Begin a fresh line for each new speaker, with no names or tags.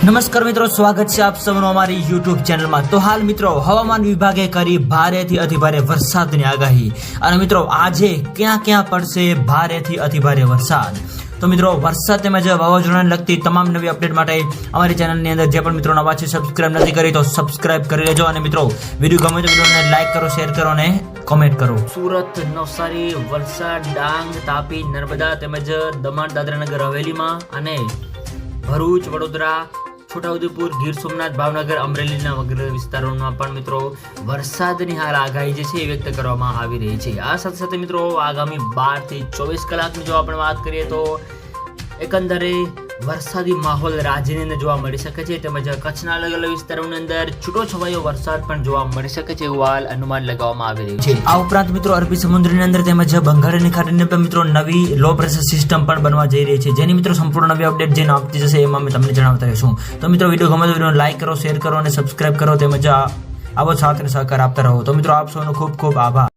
નમસ્કાર મિત્રો, સ્વાગત છે આપ સૌનું અમારી યુટ્યુબ ચેનલમાં તો હાલ મિત્રો, હવામાન વિભાગે કરી ભારેથી અતિભારે વરસાદની આગાહી. અને મિત્રો, આજે ક્યાં ક્યાં પડશે ભારેથી અતિભારે વરસાદ? તો મિત્રો, વરસાદ તેમજ વાવાઝોડાને લગતી તમામ નવી અપડેટ માટે અમારી ચેનલની અંદર જે પણ મિત્રો નવા છે સબસ્ક્રાઇબ નથી કરી, તો સબસ્ક્રાઇબ કરી લેજો. અને મિત્રો, વીડિયો ગમે તો વિડીયોને લાઈક કરો શેર કરો અને કોમેન્ટ કરો. સુરત, નવસારી, વલસાડ, ડાંગ, તાપી, નર્મદા તેમજ દમણ, દાદરાનગર, હવેલીમાં અને ભરૂચ, વડોદરા છોટાઉદેપુર ગીર સોમનાથ ભાવનગર અમરેલીના વગેરે વિસ્તારોમાં પણ મિત્રો વરસાદની હાલ આગાહી જે છે એ વ્યક્ત કરવામાં આવી રહી છે. આ સાથે સાથે મિત્રો આગામી બારથી ચોવીસ કલાકની જો આપણે વાત કરીએ તો એકંદરે વરસાદી માહોલ રાજ્યની જોવા મળી શકે છે તેમજ કચ્છના અલગ અલગ વિસ્તારોની અંદર છૂટો છવાયો વરસાદ પણ જોવા મળી શકે છે એવું હાલ અનુમાન લગાવવામાં આવી રહ્યું છે. આ ઉપરાંત મિત્રો અરબી સમુદ્રની અંદર તેમજ બંગાળની ખાડીને પણ મિત્રો નવી લો પ્રેશર સિસ્ટમ પણ બનવા જઈ રહી છે. જેની મિત્રો સંપૂર્ણ નવી અપડેટ જેને આપતી જશે એમાં અમે તમને જણાવતા રહીશું. તો મિત્રો વીડિયો ગમે તો વીડિયો લાઈક કરો શેર કરો અને સબસ્ક્રાઇબ કરો તેમજ આવો સાથ અને સહકાર આપતા રહો. તો મિત્રો આપ સૌનો ખૂબ ખૂબ આભાર.